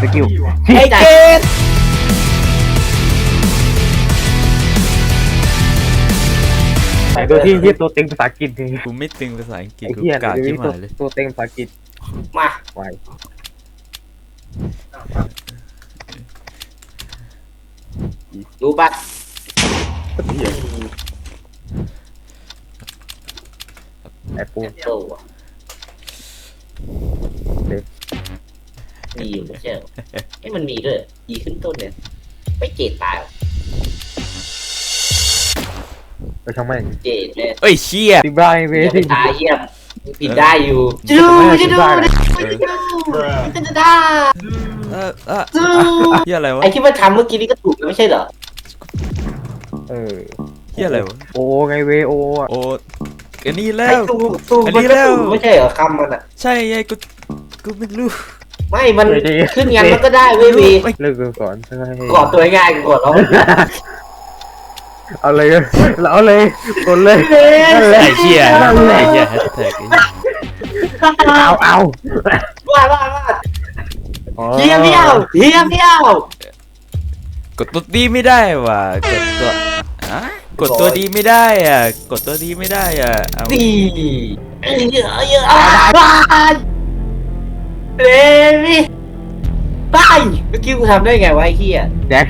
สกิลไอ้เกดใส่ตัวที่ที่ตัวเต็งภาษาอังกฤษทีกูไม่ตึงภาษาอังกฤษไอ้กูเหี้ยกากเดี๋ยวที่นี้หตัวมายเลยตัวเต็งภาษาอังกฤษมาไวรู้ปะไอ้ปูโตอะ มีอยู่ไม่ใช่เหรอไอ้ยมันมีด้วยยีขึ้นต้นเนี่ยไม่เจดตายหรอไปช่างแม่งเจดเนี่ยเอ้ยเชี่ยติบายเวอย่าไปสิตายเยี่ยมผิดได้อยู่จะดูจะดูจะได้เออเออเฮียอะไรวะไอ้ที่มันทำเมื่อกี้นี่ก็ถูกแล้วไม่ใช่เหรอเออเฮียอะไรวะโอไงเวโออะโอ้อันนี้แล้ไอ้วถูกถูกอันมันี้นก็แล้ว ถูกไม่ใช่เหรอคำมันอะ ใช่ไงกูกูไม่รู้ ไม่มันขึ้นยันมันก็ได้เว้ยวีเลิกกันก่อนใช่ไหมกอดตัวง่ายก่อนแล้วเอาเลยเราเอาเลยกดเลยนั่นแหละไอ้เชี่ยนั่นแหละไอ้เชี่ยแฮชแท็กไอ้เหี้ยเอาเอาว่าว่าว่าเฮียเบี้ยวเฮียเบี้ยว กดตัวดีไม่ได้ว่ะกดตัวอะกดตัวดีไม่ได้อะ กดตัวดีไม่ได้อะเอา ดีเยอะเยอะบ้าน เรมี่ไปเมื่อกี้กูทำได้ไงวะไอ้เฮียแจ็ค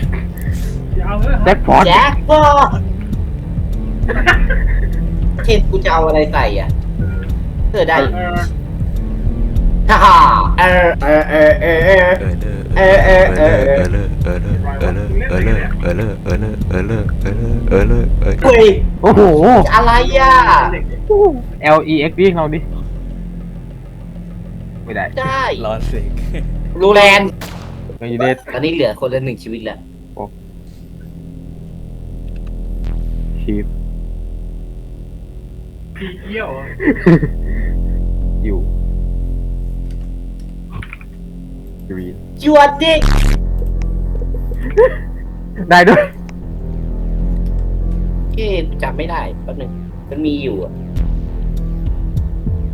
แจ็คพอตแจ็คบอเทนกูจะเอาอะไรใส่อะเออได้ฮ่าฮ่าเออเออเออเออเออ เออเลอเออเออเลอเออเลอเออเลอเออเลอเออเลอเออเลอเออเลอเออเลอเออเลอเออเลอเฮ้ยโอ้โหอะไรอะ L E X วิ่งเราดิ ไม่ได้ได้ร้อนเสกรูแลนไงยูเดสตอนนี้เหลือคนละหนึ่งชีวิตแล้วชีฟอยู่กรีนจวดดิได้ด้วยเอ๊ะจำไม่ได้แป๊บนึงมันมีอยู่อะ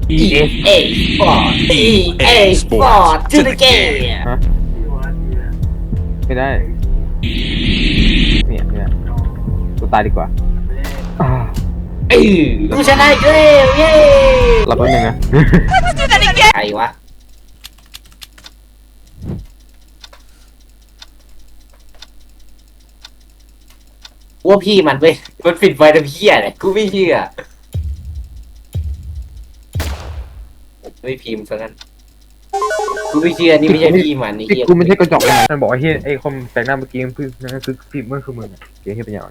E S A Sport E A Sport to the game ฮะไม่ได้ เนี่ยเนี่ยตัวตายดีกว่าอ่าเออกูชนะอีกแล้วเย้เราแป๊บนึงนะ ใครวะว่าพี่มันเว้ยมันปิดไฟทำเพี้ยเลยกูไม่เชื่อ ไม่พิมพ์ซะงั้นกูไม่เชื่อนี่ไม่ใช่พี่มันนี่นี่เหี้ยกูไม่ใช่กระจกเลยนะมันบอกว่าเฮ้ยไอ้คอมแต่งหน้าเมื่อกี้มันคือนั่นคือพี่มันคือมึงอะเกย์ให้เป็นอย่างไร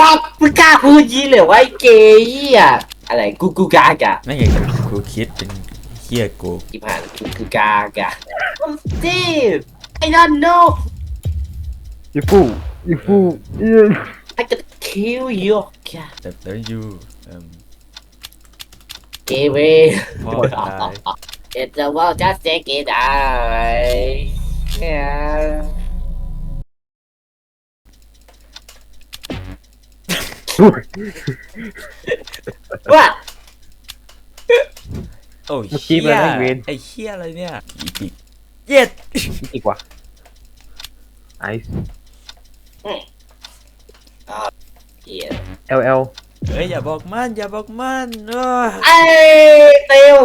ว้าวมึงกล้าพูดยี้เลยว่าไอ้เกย์อะอะไรกูกูกากะไม่ไงกูคิดเป็นเฮียกูที่ผ่านกูกูกากะ Steve I don't know อีฟูอีฟูอี I can kill you ค่ะแต่แล้วยู เอ่มเกเวพ่อตาย It's the world just take it out yeah ว่าโอ้ยเมื่อกี้เฮีมันยได้เวนไอ้เฮียอะไรเนี่ยอีปิกเย็ดอีกว่าไอซ์ เหี้ย L L เอ้ยอย่าบอกมันอย่าบอกมันเออไอ้เตียว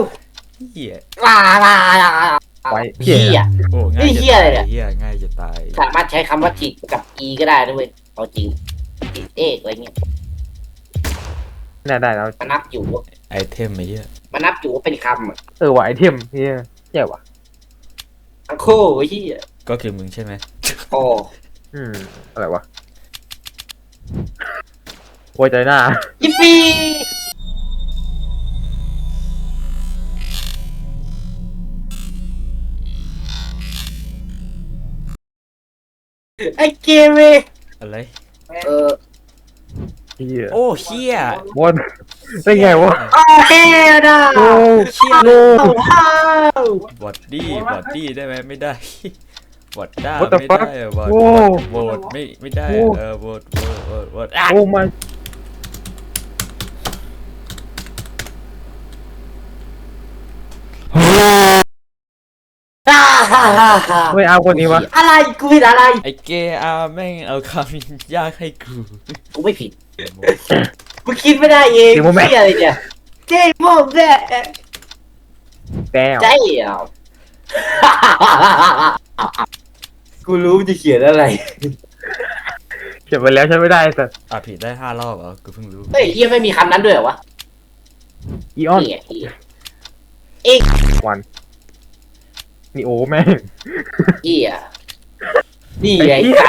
เฮียลาลาลาไว้เหี้ย โอ้ง่ายนี่จะเหี้ยตาอะไรยเนี่ยเฮียง่ายจะตายสามารถใช้คำว่าจิกกับ e ก็ได้ด้วยเอาจริงจิกเอกอะไรเงี้ยน่าได้แล้ว มันนับอยู่ไอเทมไอ้เหี้ยมันนับอยู่ว่าเป็นคำอะเออว่ะไอเทมเฮียแย่ว่ะ ทั้งคู่ไอ้ที่ก็คือมึงใช่ไหมโอ้ อืม อะไรวะ โวยใจหน้า ยิปปี้ไอ้เกมเว้ยอะไร เออเฮียโอ้เฮียวันได้ไงวะโอ้เฮดาโอ้เชี่ยโอ้ว้าวบอดดี้บอดดี้ได้ไหมไม่ได้บอดด้า What the ไม่ fuck? ได้อะบอดโอ้โหวตไม่ไม่ได้โอ้เออโหวตโหวตโหวตโหวตอะโอ้ my อ่าฮ่าฮ่าฮ่าไม่เอาคนนี้วะอะไรกูผิดอะไร ไอ้เกอาแม่งเอาคำยากให้กูกูไม่ผิดกูคิดไม่ได้เองเกมโมแม่เหี้ยอะไรเนี่ยเกมโมแม่แก้วใจอะกูรู้มันจะเขียนอะไรเขียนไปแล้วใช้ไม่ได้สัตว์อะผิดได้ห้ารอบเหรอกูเพิ่งรู้เฮ้ยเฮียไม่มีคำนั้นด้วยเหรอวะอีออนนี่ไงเฮียวัน นี่โอ้แม่งเฮียนี่ไงไอ้เหี้ย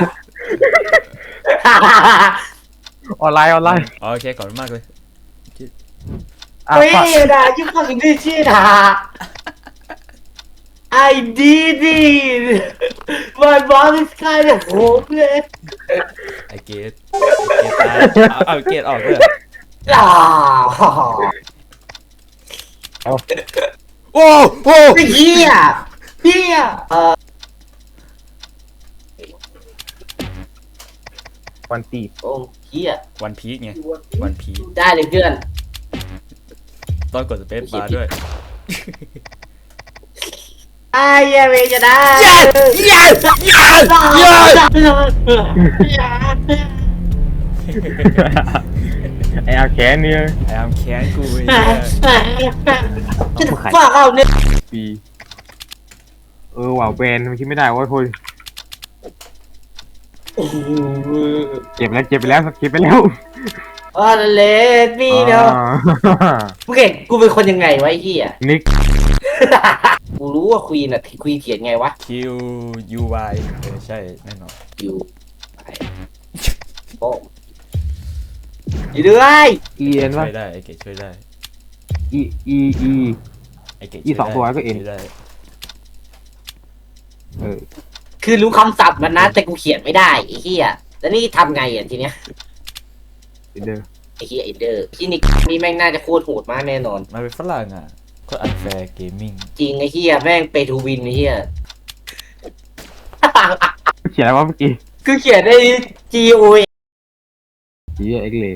ออนไลน์ออนไลน์อ๋อโอเคขอบคุณมากเลยอะเฮ้ยฝากนะยุ่งกับสิ่งที่ชื่อนะ I did it my mom is kind of hopeless ไอ้เกตไอ้เกตตายเอาเอาเกตออกเลยอ่าโอ้โหไอ้เฮีย เฮียเออวันตีโอ้เฮียวันพีคไง วันพีคได้เลยเพื่อนต้องกดสเปซบาร์ด้วยไอ้เหี้ยเมย์จะได้ yes yes ไอ้อาแขนเนี่ยไอ้อามแค้นกูไอ้เหี้ย จะฝากเอาเนี่ย ปี เออว่าวแวนมันคิดไม่ได้ว่าคนเก็บแล้วเก็บไปแล้วเก็บไปแล้วอ๋อเลดมี่เนาะอ่ามึงเห็นกูเป็นคนยังไงวะไอ้เหี้ย นิกกูรู้ว่าควีนอะควีนเขียนไงวะคิวยูวายเออใช่แน่นอนอยู่ไปโป้อยู่ด้วยอีเอ็นช่ว่าวยได้ไอ้เกตช่วยได้อีอีอี ไอ้เกตอีสองตัวก็เอ็น ช่วยได้ เออ คือรู้คำศัพท์มันนะแต่กูเขียนไม่ได้ไอ้เหี้ยแล้วนี่ทำไงอะทีเนี้ยเด้อไอ้เหี้ยไอ้เดอร์ที่นี่นี่แม่งน่าจะโคตรโหดมากแน่นอนมาเป็นฝรั่งอะโคตรอันแฟร์เกมมิ่งจริงไอ้เหี้ยแม่งเปทูวินไอ้เหี้ยเขียนอะไรวะเมื่อกี้คือเขียนได้ G O จีเอ็กเล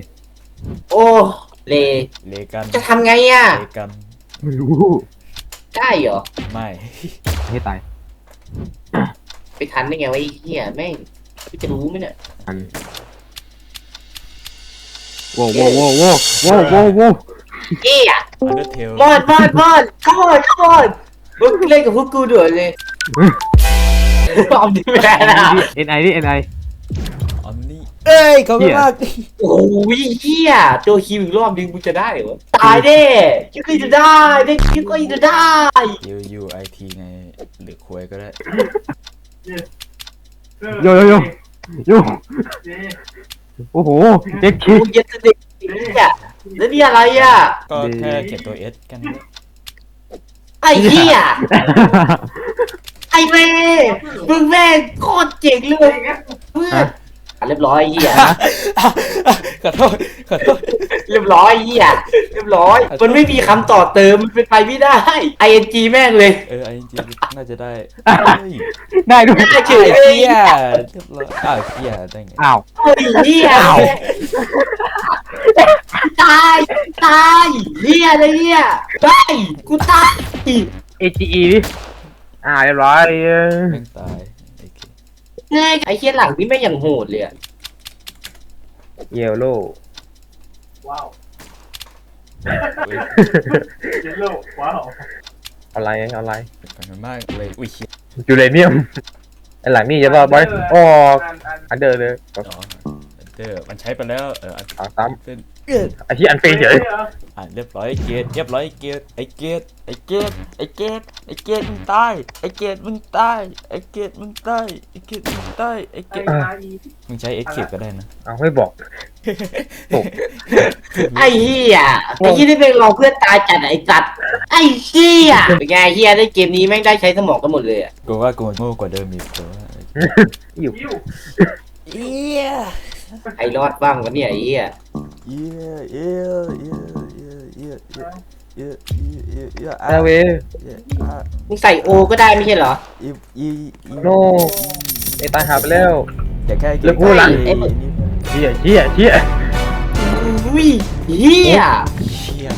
โอ้เลเลกันจะทำไงอะเลกันไม่รู้ ได้เหรอ ไม่ ให้ตาย ไปทันได้ไงวะไอ้เหี้ยแม่งกูจะรู้ไหมเนี่ยอันโว้โว้โว้โว้โว้โว้โว้เอ๊ะอันเดอร์เทลมอนมอนมอนขโมยขโมยมึงเล่นกับพวกกูด่วนเลยเอาดิไม่ได้นะเอ็นไอนี่เอ็นไอออมนี่ เอ้ยขอบคุณมากโอ้ยเหี้ยตัวคิวอีกรอบนึงมึงจะได้เหรอตายเด้คิวก็จะได้ได้คิวก็จะได้ยูยูไอทีไงหรือควยก็ได้โยโยโยโยโอ้โหเด็กคิกูดเย็ดเด็กเนี่ยแล้วนี่อะไรอะก็แค่เขียนตัวเอสกันไอ้เหี้ยไอ้เม่มึงแม่งโคตรเจ๋งเลยเพื่อนอะ เรียบร้อยเหี้ยขอโทษขอโทษ เรียบร้อยเหี้ยเรียบร้อย มันไม่มีคำต่อเติมมันเป็นไปไม่ได้ ing แม่งเลย เออไอ้จริงๆน่าจะได้เฮ้ยได้ด้วยได้เฉไอ้ยเหี้ยเรียบร้อยอ้าวเหี้ยได้ไงอ้าวไอ้เหี้ยตายตายเหี้ยอะไรเนี่ยตายกูตายเอจีอีดิอ่าเรียบร้อย แม่งตายไอ้เก แน่ไอ้เหี้ยหลังนี่แม่งอย่างโหดเลยอะเยลโล่เฮ้ยอะไรอะไรขอบคุณมากเลยอุ้ยเหี้ยจูเลเนียมไอ้หลังนี่จะรอดบอยออกอันเดอร์เลยอ๋อเดอร์มันใช้ไปแล้วเอออันสามซ้เป็นำ ไอ้ที่อันเฟยเฉยอะเรียบร้อยไอ้เกตเรียบร้อยไอ้เกตไอ้เกตไอ้เกตไอ้เกตไอ้เกตมึงตายไอ้เกตมึงตายไอ้เกตมึงตายไอ้เกตมึงตายไอ้เกตมึงใช้เอ็กคิก็ได้นะเอาไม่บอกตกไอ้เหี้ยไอ้เหี้ยนี่เป็นรอเพื่อนตายจัดอะไอ้จัดไอ้เหี้ยเป็นไงไอ้เหี้ยได้เกมนี้แม่งได้ใช้สมองกันหมดเลยอะกูว่ากูโง่กว่าเดิมอีกแต่ว่าอยู่เอี้ย ไอ้รอดบ้างวะเนี่ยไอ้เหี้ยเอี้ยเอี้ยเอี้ยเอี้ยเอี้ยเอี้ยเอี้ยเอี้ยเอี้ยเอี้ยอาเวเอี้ยอะมึงใส่โอก็ได้ไม่ใช่เหรอ อีอีอีโน่ไอตายหาไปแล้วแต่แค่แล้วกูหลังไอ้นี่เชี่ยเชี่ยเชี่ยอุ้ยเหี้ยเชี่ย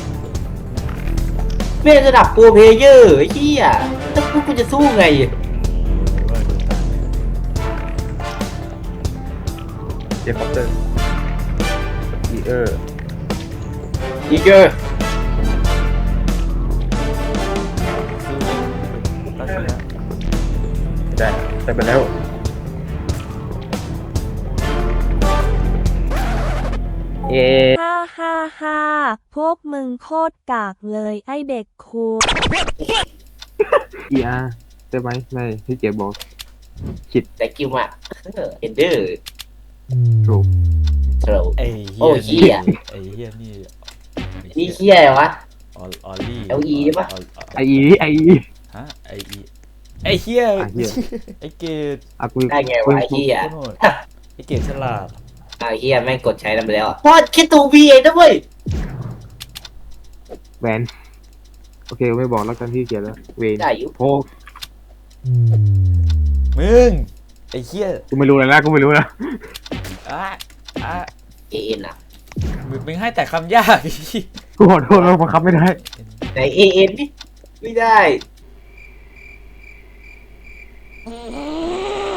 เม่ระดับโปรเพเยอร์เหี้ยแล้วกูจะสู้ไง เจคอปเตอร์อีเออร์อีเกอร์สู้ตัดสินแล้วไม่ได้ใส่ไปแล้วเอฮ่าฮ่าฮ่าพวกมึงโคตรกากเลยไอเด็กคูเออาร์ใช่ไหมไม่ที่เจบอกแต่กิวอะเอนเดอร์ ถูกโธ่ไอ้โอ้เฮีเหี้ยยไอ้เฮียนี่นี่เฮียอะไรวะ ออลออลลี่ LE ใช่ปะออลออลไออีไออี ฮะไออีไอเฮียอะเหี้ย ไอเกดอากูได้ไงวะไอ้เฮีย โคตรโหดไอเกดฉลาดอ่าเฮียแม่งกดใช้แล้วไปแล้วพอดแค่ตัววีเองนะเว้ยแวนโอเคไม่บอกแล้วกันที่เขียนแล้ว เวนได้อยู่โอ้มึงไอเฮียกูไม่รู้แล้วนะกูไม่รู้นะ อะอะเอ็นอะมึงมึงให้แต่คำยากกูขอโทษเราบังคับไม่ได้ ไหนเอ็นนี่ไม่ได้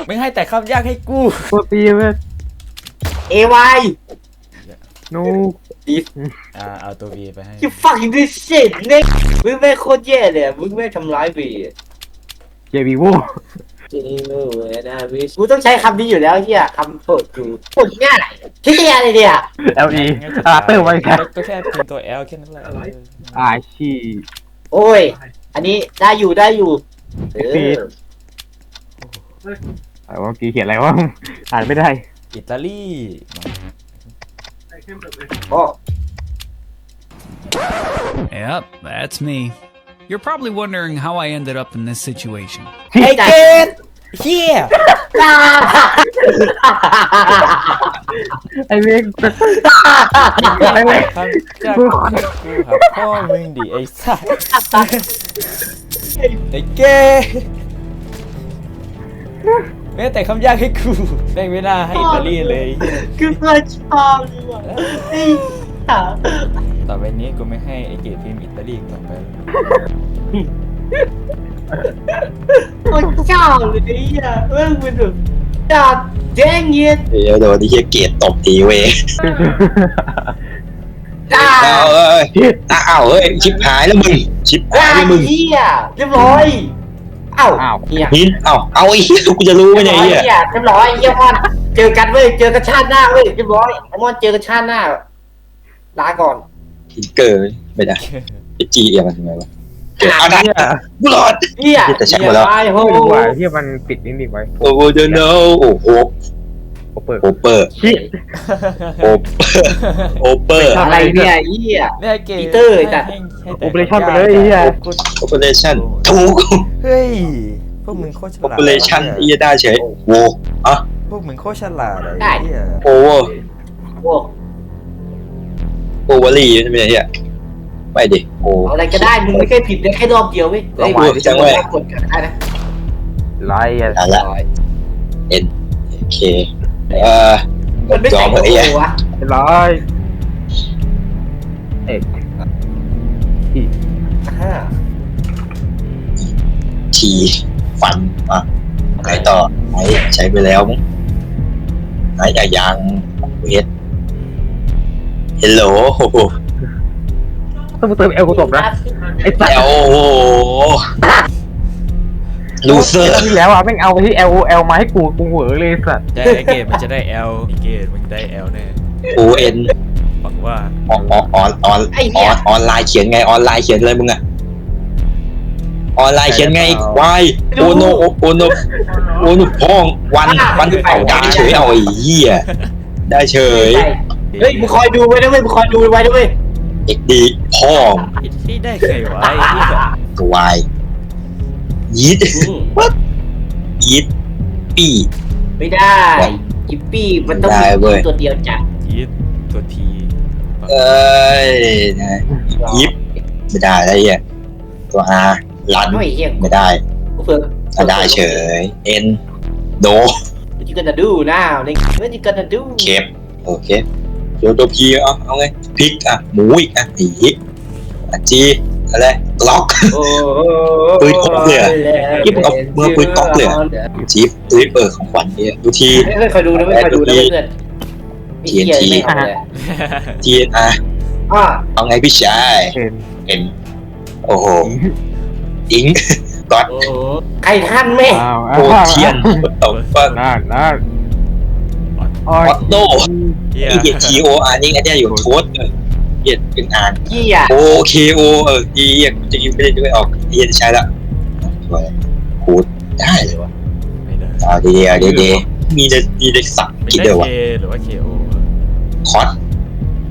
มึงให้แต่คำยากให้กูตัวตีเว้ยเอวายนู อ่าเอาตัว V ไปให้ you fucking this shit เนี่ยมึงแม่งโคตรแย่เลยอะมึงแม่งทำร้ายวีเจบีโว จริงเลยนะวิสกูต้องใช้คำนี้อยู่แล้วเฮียคำโปรดกูโคตรง่ายเฮียอะไรเนี่ยเอลอีอาเตอร์ไว้แค่ก็แค่พิมพ์ตัว L แค่นั้นแหละเอออาชีโอ้ย อันนี้ได้อยู่ได้อยู่เอออะไรวะเมื่อกี้เขียนอะไรวะอ่านไม่ได้ อิตาลีโอ้ Yep, that's me. You're probably wondering how I ended up in this situation. ไอ้เกดเฮียไอเวกไอเวกคำจากกูหาพ่อมึงดิไอ้สัสไอ้เก้แม้แต่คำยากให้กูแม่งไม่น่าให้อิตาลีเลยเหี้ยคือเพื่อนชอบเลยว่ะไอ้ห่า ต่อไปนี้กูไม่ให้ไอ้เกดพิมพ์อิตาลีต่อไปคนชอบเลยไอ้เหี้ยเรื่องมันแบบจัดแจ้งเงี้ยเดี๋ยวโดนที่เฮียเกตตบทีเว้ยจ้าอ้าวเอ้ยอ้าวเฮ้ยชิบหายแล้วมึงชิบหายไอ้แล้วมึงเหี้ยเรียบร้อยเอ้าอ้าวเหี้ยหินเอ้าเอาไอ้เหี้ยกูจะรู้ไหมเรียบเนี่ยร้อยไอ้เหี้ยเรียบร้อยเรียบร้อยเหี้ยมอนเจอกันเว้ยเจอกันชาติหน้าเว้ยเรียบร้อยไอ้มอนเจอกันชาติหน้าลาก่อน หินเกิดไม่ได้จะจีเอียมันทำไมวะเกิดเอาได้เนี่ยกูรอดเหี้ยแต่ช่างมันแล้ว ไอ้โหไม่รู้ว่าที่มันปิดนิดนึงไว้โอ้โหเดนโนโอ้โหโอเปิดโอเปอร์ชิโอเปอร์โอเปอร์อะไรเนี่ยเหี้ยเนี่ยไอ้เกดปีเตอร์ไอ้สัสให้ให้แต่โอเปอเรชั่นไปเลยไอ้เหี้ยกูโอเปอเรชั่นถูกเฮ้ย พวกมึงโคตรฉโอลาดเปอเรชั่นไอ้เหี้ยได้เฉยโวอะพวกมึงโคตรฉลาดเลยไอ้เหี้ยโอเวอร์ โอ้ โอเวอรี่ใช่ไหมเนี่ยไม่ดิโอเอาอะไรก็ได้มึงไม่เคยผิดได้แค่รอบเดียวเว้ยลองวางดิจังเว้ยกดกันได้นะไล่อะอะละร้อยโอเคเอ่อมันไม่จอใส่มโลไอ้เหี้ยโก้วะไล่เอ็กอ่าทีฟันอะไหนต่อไหนใช้ไปแล้วมั้งไหนอะยังเวทเฮลโหลต้องมาเติมเอลกูตบนะไอ้สัตเอว์ลโหลูเซอร์ที่แล้วอะแม่งเอาไปที่เอลเอลมาให้กูกูเหวอเลยไอ้สัตว์แต่ไอ้เกดมันจะได้ L ไอ้เกดมันได้ L แน่โอเอ็นหวังว่าออนออนออนออนออนออนไลน์เขียนไงออนไลน์เขียนอะไรมึงอะออนไลน์เขียนไงวายโอโนโอโนโอโนพองวันวันเอาได้เฉยเอาไอ้เหี้ยได้เฉย เฮ้ยมึงคอยดูไว้นะเว้ยมึงคอยดูไว้นะเว้ยเอกดีพ่องไอ้ที่ได้เคยวะไอ้เหี้ยตัววายยีดยีดปี้ ไม่ได้จิปปี้มันต้องได้เว้ยตัวเดียวจ้ะยีดตัวทีเอ้ยนะยิบไม่ได้แล้วเหี้ยตัวอาลันไม่เฮียไม่ได้กูเพิ่งถ้าได้เฉยเอ็นโด What you gonna do now นี่ What you gonna do เคปโอเคเดี๋ยวตัวพีเอาเอาไงพริกอะหมูอีกอะอีกอะจีอะไรล็อกโอ้ปืนพกเลยเหรอยิบเอามือปืนก๊อกเลยเหรอจีฟจีฟเออของขวัญเนี่ยดูทีไม่เคยดูนะไม่เคยดูนะเพื่อนไอ้เหี้ยไม่เอาเลยทีอะอะเอาไงพี่ชายเห็นเป็นโอ้โหอิงก๊อตโอ้โหใครท่านแม่อ้าวโอเทียนตบฟังนั่นนั่น อออยอตโต้เฮียไอเดียทีโออาร์นี่ไอเดียอยู่โทษเออเดียเป็นอ่านเหี้ยโอเคโอเออดีอะจะยิงไม่ได้ด้วยออกเดียจะใช้ละสวยคูดได้เลยวะไม่ได้เอาดีๆเอาดีๆมีแต่มีแต่สักไม่กินได้เดียววะเคหรือว่าเคโอคอส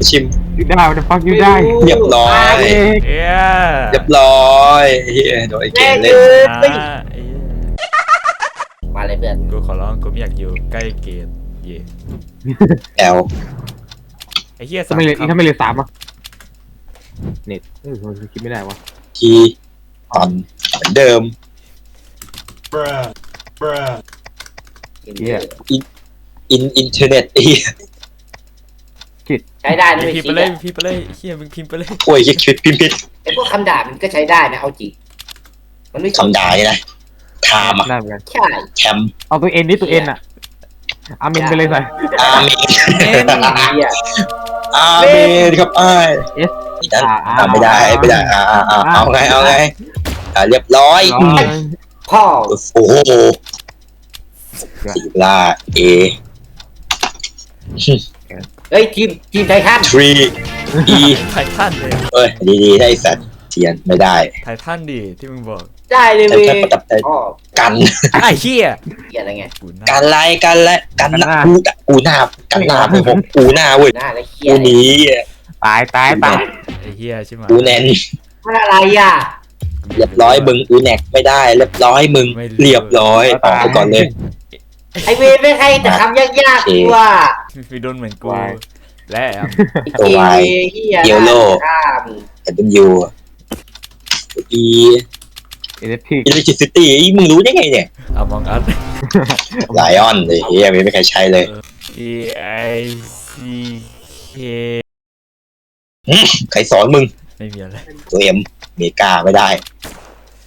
ชิมยูได้มันฟังยูได้เรียบร้อยเอ๊ะเฮียเรียบร้อยเฮียโดนไอ้เกแม่มงเล่เอนออ่าไม่ไอ้เหี้ยมาเลยเพื่อนกูขอร้องกูไม่อยากอยู่ใกล้เกต เย่แอลไอ้เฮียถ้าไม่เรียนถ้าไม่เรียนสามอะเน็ตเออมันคิดไม่ได้วะทีออนเหมือนเดิมเหี้ยอินอินเทอร์เน็ตไอ้เหี้ยใช้ได้นะไม่พิมพ์คิไปดเลยอะพิมพ์ไปเลยเฮียมึงพิมพ์ไปเลยโอ้ยคิดคิดพิมพ์ผิดไอ้พวกคำด่ามันก็ใช้ได้นะเอาจริงมันไม่คำด่าเนี่ยนะทามอะได้เหมือนกันใช่แคมเอาตัวเอ็นนี่ตัวเอ็นอะ อามินไปเลยใส่อาเมนเหี้ยอาเมนครับอ้ายเอสอีนั้นอ่าไม่ได้ไม่ได้อ่าอ่าอ่าเอาไงเอาไงอ่าเรียบร้อยร้อยพ่อโอ้โหสีลาเอเฮ้ยทีมทีมไททันทรีอีไททันเลยเอ้ยดีๆได้สัตว์เทียนไม่ได้ไททันดิที่มึงบอก ได้เลยแต่เว้ยแค่ประดับแต่พ่อกันไอ้เฮียเหี้ยอะไรไงกูน่ากันไรกันและกันหน้ากูกูหน้ากันหน้ามึงผมกูหน้าเว้ยหน้าแล้วเหี้ยกูหนีตายตายตายไอ้เฮียใช่ไหมกูแนนมันอะไรอะเรียบร้อยมึงอูแนกไม่ได้เรียบร้อยมึงเรียบร้อยออกไปก่อนเลย ไอเวรไม่ให้แต่คำยากๆกูว่ามีโดนเหมือนกู และแอมไอ้เกย์เหี้ยเยลโล่ข้าม แต่เป็นยูอี เอสทีอิเล็กทริซิตี้มึงรู้ได้ไงเนี่ยอมองอัสไลออนเลยเฮียไม่มีใครใช้เลย E I C K ใครสอนมึง ไม่มีอะไรตัวเอ็มเมกาไม่ได้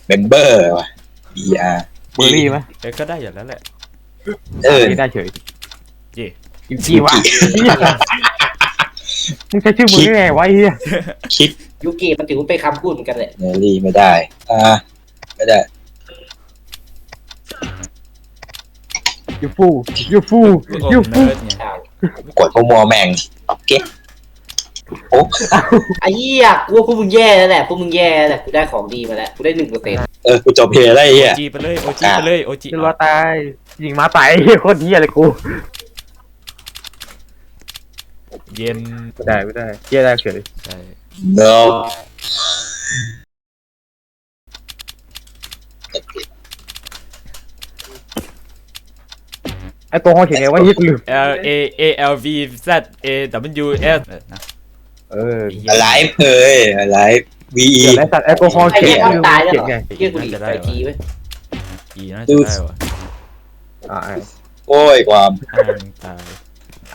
เมมเบอร์ว่ะ B R เบอร์รี่ไหมเอ้ยก็ได้อยู่แล้วแหละเออไม่ได้เฉยเย่ยูจีวะมึงใช้ชื่อมึงได้ไงวะไอ้เฮียคิดยูกิมันถือว่าเป็นคำพูดเหมือนกันเลยเนลลี่ไม่ได้ อ่า ไม่ได้ ยูฟูยูฟูโอ้ยูเนิฟูร์ดไงใช่กดพวกมัวแม่งเก็ตโอ้ไอ้เหี้ยกูว่าพวกมึงแย่แล้วแหละพวกมึงแย่แล้วแหละกูได้ของดีมาแล้วกูได้หนึ่งเปอร์เซ็นต์เออกูจบเพลย์ได้ไอ้เฮียจีไปเลยโอจีไปเลยโอจีจะรอตายยิงมาตายไอ้เฮียโคตรเฮียเลยกูเย็นไม่ได้ไม่ได้เฮียได้เฉยใช่ เนาะ ไอตัวห้องเขียนไงว่าเฮียกูลืม L A A L V Z A W S เออนะเอออะไรเอ้ยอะไร V E เดี๋ยวไอ้สัตว์แอลกอฮอล์ไอ้เขียเหี้ยนต้องตายแล้วเขีเหยรนอไงเหี้ยกูดีใส่ทีไว้อีน่าจะได้วะอ่าโอ้ยความห้างตาย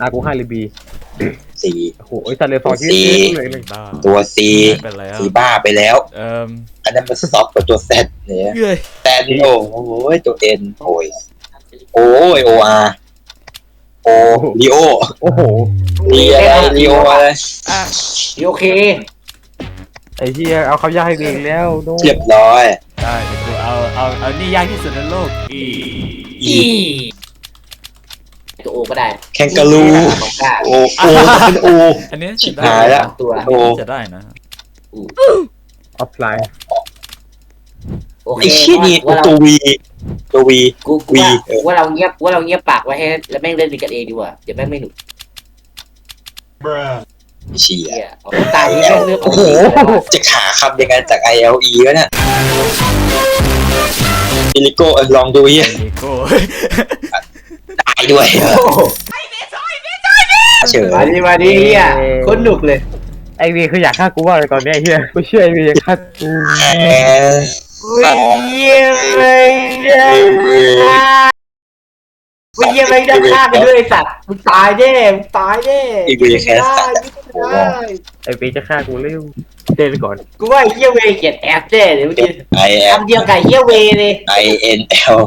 อ่ากูให้เลยบีสี่โอ้โหไอ้สัตว์เลยสองที่สี่เลยเลยบ้าตัว C ไปแล้วสีบ้าไปแล้วเอ่มอันนั้นมันซอฟกับตัว Z เนี่ยเอ้ยแตนโอ้โหตัว N โอ้ย โอ้ย O R โอลีโอโอ้โหลีอะไรลีโออะไรอะโอเคไอ้เฮียเอาเขายากให้เองแล้วโน้เรียบร้อย ได้เดี๋ยวกูเอาเอาเอานี่ยากที่สุดในโลกอีอีตัวโอก็ได้แคนการูของกล้าโอโอเป็นโอ อันนี้ชิจะบได้หายแล้วตัว อันนี้จะได้นะออฟไลน์ โอเคไอ้ชี้ยนี่ว่าเราตัววีตัววี กูกูวีว่าเออว่าเราเงียบว่าเราเงียบปากไว้ให้ แล้วแม่งเล่นเป็นกันเองดีกว่าเดี๋ยวแม่งไม่หนุกเชีย เหี้ยเอาตายนี่แม่งเลือกโอ้โห จะขาคำยังไงจาก ILE วะเนี่ยอิลิโก้เออลองดูเฮียเลโก้ตายด้วยโอ้โหเฉยมาดีมาดีเฮียคนหนุกเลย ไอวีคืออยากฆ่ากูว่าเลยตอนเนี้ยไอ้เฮียกูเชื่อไอวีอยากฆ่ากู แหมเยี่ยมเลยไม่เยี่ยไม่ได้ฆ่าไปด้วยไอ้สัตว์มึงตายแน่มึงตายแน่อีเวแคสสัตว์ไม่ได้ไอ้เบจะฆ่ากูเร็วเต้นก่อนกูว่าไอ้เยี่ยเวเขียนแอปแน่เดี๋ยวเมื่อกี้ไอแอมคำเดียวกับไอ้เยี่ยเวเลยไอเอ็นเอล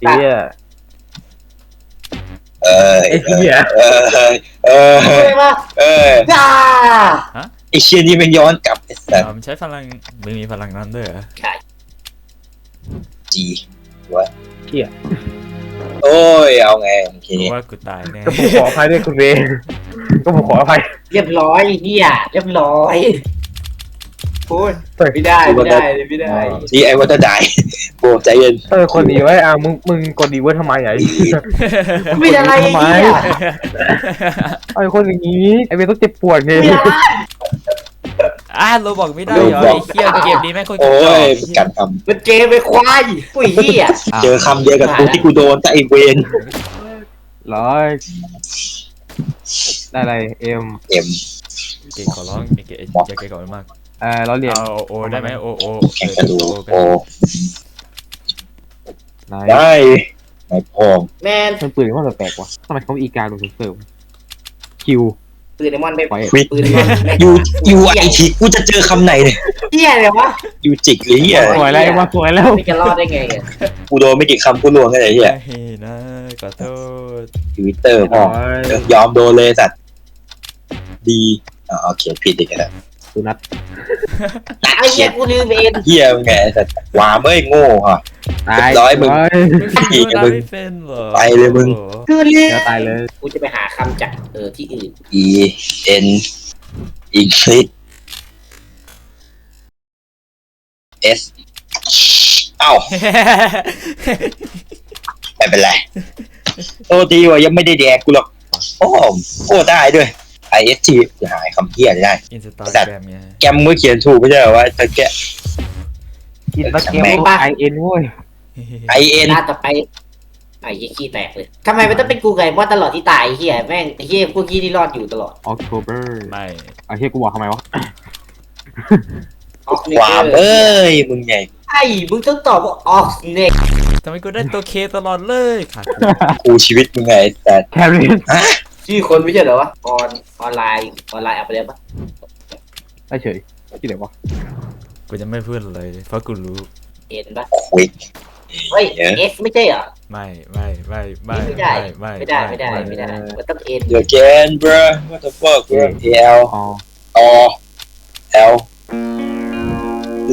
เฮียเออไอ้เฮียเออเออเว้ยมาเออจ้าไอเชียนี่มันย้อนกลับไอ้สัตว์ อ่ามันใช้พลังมึงมีพลังนั้นด้วยเหรอ จีวะโอ้ยเอาไงโอเคกูว่ากูตายแน่ก็ผมขออภัยด้วยคุณเบก็ผมขออภัยเรียบร้อยไอ้เฮียเรียบร้อยพูดไม่ได้ไม่ได้ไม่ได้นี่ไอ้วัตได้โอ้ใจเย็นเออคนดีไว้อะมึงมึงกดดีไว้ทำไมอะไอ้เหี้ยไม่ได้อะไรไอ้เฮียไอ้คนอย่างนี้ไอ้เบต้องเจ็บปวดไงไม่ได้ อ่าเราบอกไม่ได้เหรอไอ้เหี้ยเกมนี้แม่งโคตรกโอ้ระจอกยไอ้เหี้ยกัดคมันเกมไปควายปุ้ยเฮียำเจอคำเดียวกับกูที่กูโดนแต่ไอเวนร้อยได้อะไรเอ็มเอ็มเกมขอร้องเกมอย่าเกมก่อนมากเออเราเรียนเอาโอได้ไหมโอโอแข่งกระดูกโอโอ้ไหนได้ไม่พอแมน มันปืนมันแปลกๆวะทำไมเขามีอีการลงเสริมคิว ปืนไอมอนไปไว้ควิดปืนไอมอนไม่ยูยูไอทีกูจะเจอคำไหนเนี่ยเฮียเลยวะยูจิกหรือเหี้ยสวยแล้วไอ้ว่าสวยแล้วนี่จะรอดได้ไงอะกูโดนไม่กี่คำกูลวงกันไอ้เหี้ยเฮ้ยนะขอโทษทวิตเตอร์พ่อ ยอมโดนเลยสัตว์ดีอ่าโอเค ผิดอีกแล้ว ดูนัดไอ้เฮียกูลืมเองเฮียมึงไงสัตว์วาเมื่อยโง่ฮะตายร้อยมึงมึงอีกดูมึนะงไม่เป็นเหรอไปเลยมึงโอ้โหคือลืมเดี๋ยวตายเลยกูจะไปหาคำจากเออที่อื่น E N English S เอ้าไม่เป็นไรโตดีว่ายังไม่ได้แดกกูหรอก โอ้โอ้ได้ด้วย I S T จะหายคำเฮียได้ อินสตาสัตว์แกรมไงแกมมือเขียนถูกไม่ใช่เหรอว่าแต่แกกินมาเกมไอเอ็นเว้ย I N หน้าต่อไปไอ้เหี้ยขี้แตกเลยทำไมมันต้องเป็นกูไก่มอดตลอดที่ตายไอ้เฮียแม่งไอ้เฮียพวกกี้นี่รอดอยู่ตลอดออกโทเบอร์ไม่ไอ้เฮียกูบอกทำไมวะ ออกความเอ้ยมึงไงไอ้มึงต้องตอบว่าออกเน็กทำไมกูได้ตัวเคตลอดเลยขาดกู กูชีวิตมึงไงแต่ แคริส ชื่อคนไม่ใช่เหรอวะออนออนไลน์ออนไลน์เอาไปเลยปะได้เฉยที่ไหนวะกูจะไม่พูดเลยเพราะกูรู้เห็นปะควิกเฮ้ยเอฟไม่ใช่เหรอ ไม่ไม่ไม่ไม่ไม่ได้ ไม่ไม่ได้ไม่ได้ไม่ได้มันต้องเอ็นเดี๋ยวแกน bro what the fuck bro L อ๋อ O L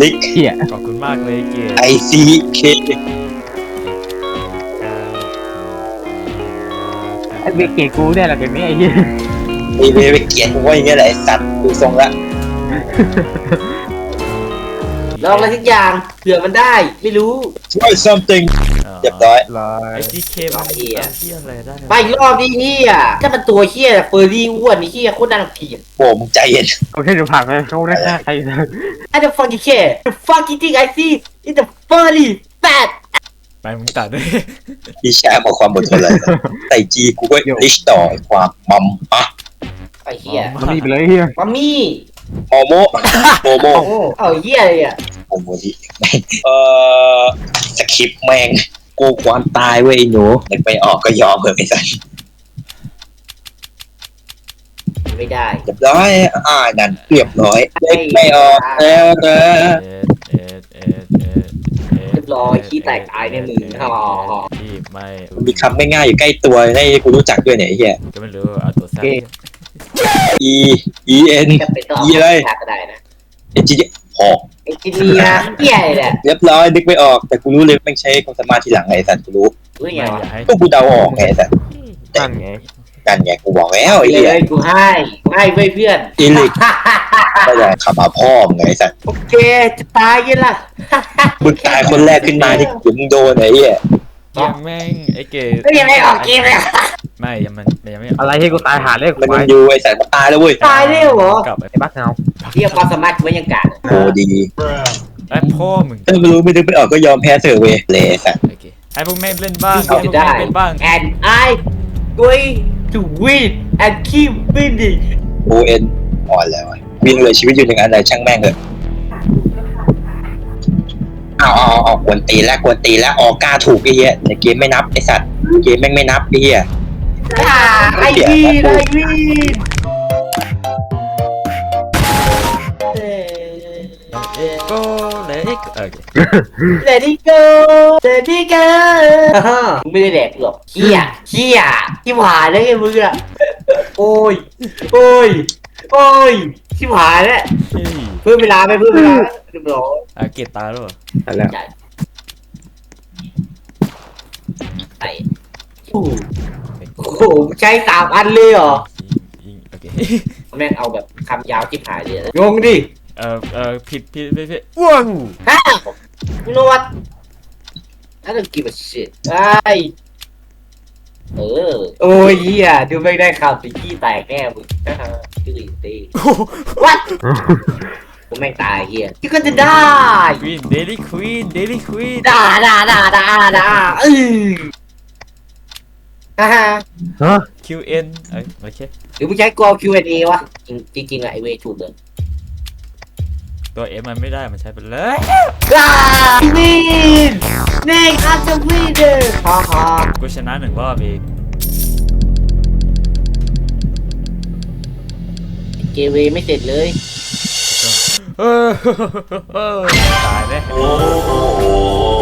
ลิกเฮียขอบคุณมากเลยเกียรติ I C K เบเกกูเนี่ยแหละเกมนี้ไอ้เฮียไอเวไปเกลียดมึงว่าอย่างเงี้ยแหละไอสัตว์ดูทรงละลองอะไรทุกอย่างเผื่อมันได้ ไม่รู้ try something เรียบร้อยร้อยไอซีเคมันเหี้ยเฮียอะไรได้ไปอีกรอบนี้เฮียถ้ามันตัวเฮียเฟอร์รี่อ้วนนี่เฮียโคตรน่าเกลียดโอ้มึงใจเย็นโอเคเดี๋ยวผ่านไปเขาได้ฆ่าใครนะไอ้ the fucking care the fucking thing I see is the furry fat ไปมึงตัดด้วยพี่ชายหมดความอดทนเลยใส่จีกูก็ลิชต่อไอ้ความมัมอะไอ้เฮียมันนี่ไปเลยเฮียมัมมี่โมโมโมโมโอ้เอาเฮียเลยอะโมโมดิแม่งเออสคริปต์แม่งกูความตายเว้ยไอ้หนูนึกไม่ออกก็ยอมเถอะไอ้สัสไม่ได้เรียบร้อยอ่านั่นเรียบร้อยนึกไม่ออกแล้วเด้อเอ็ดเอ็ดเอ็ดเอ็ดเรีย บร้อยขี้แตกตายในมือฮ่าที่ไม่มีคำง่ายๆอยู่ใกล้ตัวในกูรู้จักด้วยเนี่ยไอ้เหี้ยก็ไม่รู้เอาตัวแซ่บ E E N จะเป็นตัวยี่อะไรก็ได้นะเอจิพอไอ้จิเนียเฮียเลยแหละเรียบร้อยนึกไม่ออกแต่กูรู้เลยไม่งใช้ความสามารถทีหลังไงไอ้สัตว์กูรู้รู้ไม่ไงอวะยากให้ก็กูเดาออกไงไอ้สัตว์นั่นไง กันไงกูบอกแล้วไอ้เลเหี้ยยกูให้กูให้เว้ยเพื่อน อีลิกก็จะขับมาพ่อมึงไงไอ้สัตว์โอเค จะตายยังล่ะ มึงตายคนแรกขึ้นมาที่เดี๋ยวมึงโดนไอ้เหี้ยยังแม่งไอเกดไม่ยังไม่ออกเกมเลยไม่ยังมันยังไม่อะไรให้กูตายหาเลยมันไว้ยังอยู่ไอ้สัตว์มันตายแล้วเว้ยตายได้เหรอกลับไอ้บักเงาเรียกความสามารถกูไว้ยังกาดโอ้ดีไอ้พ่อมึงถ้าไม่รู้ไม่นึกไม่ออกก็ยอมแพ้เถอะเว้ยเลยไอ้สัตว์ โอเคให้พวกแม่งเล่นบ้างเอาให้พวกได้แม่งเล่นบ้าง and I going to win and keep winning โอเอ็นอ่อนแล้วอะวิ่งเหลยชีวิตอยู่หนึ่งอันไหนช่างแม่งเลยอะเอาเอาเอากวนตีนแล้วกวนตีนแล้วออกกล้าถูกไอ้เหี้ยแต่เกมไม่นับไอ้สัตว์เกมแม่งไม่นับไอ้เหี้ยอ่าไอ้วีนไอ้วีน โอเค Let it go Let it go มึงไม่ได้แดกหรอกเฮียเฮียที่หายแล้วไงมึงอะโอ้ย โอ้ย โอ้ยที่หายแล้วเฮ้ยเพิ่มเวลาไปเพิ่มเวลาเรียบร้อยอาเกตตายแล้วเหรอนั่นแหละไอ้โอ้โหใช้สามอันเลยเหรอยิงโอเค แม่งเอาแบบคำยาวที่หายเลยงงดิ เออเออผิดผิดผิดผิดว้าวฮะ you know what I don't give a shit ไอ้เออ โอ้ยเฮียดูไม่ได้ข่าวสิขี้แตกแน่มึงฮ่าฮ่าชื่ออีตี what กูแม่งตายเฮีย you gonna die ควีนเดลี่ควีนเดลี่ควีนด่าด่าด่าด่าด่าเออฮ่าฮ่าฮะคิวเอ็นเอ้ยโอเคหรือมึงใช้กอ Q&A วะ จริงจริงๆอะไอเวถูกเลย ตัวเอ็มมันไม่ได้มันใช้ไปเลยอ่าวินเน่งอัพเดอะวินเดอร์ฮ่าฮ่ากูชนะหนึ่งรอบอีกเกเวไม่เสร็จเลย เออตายเลย โอ้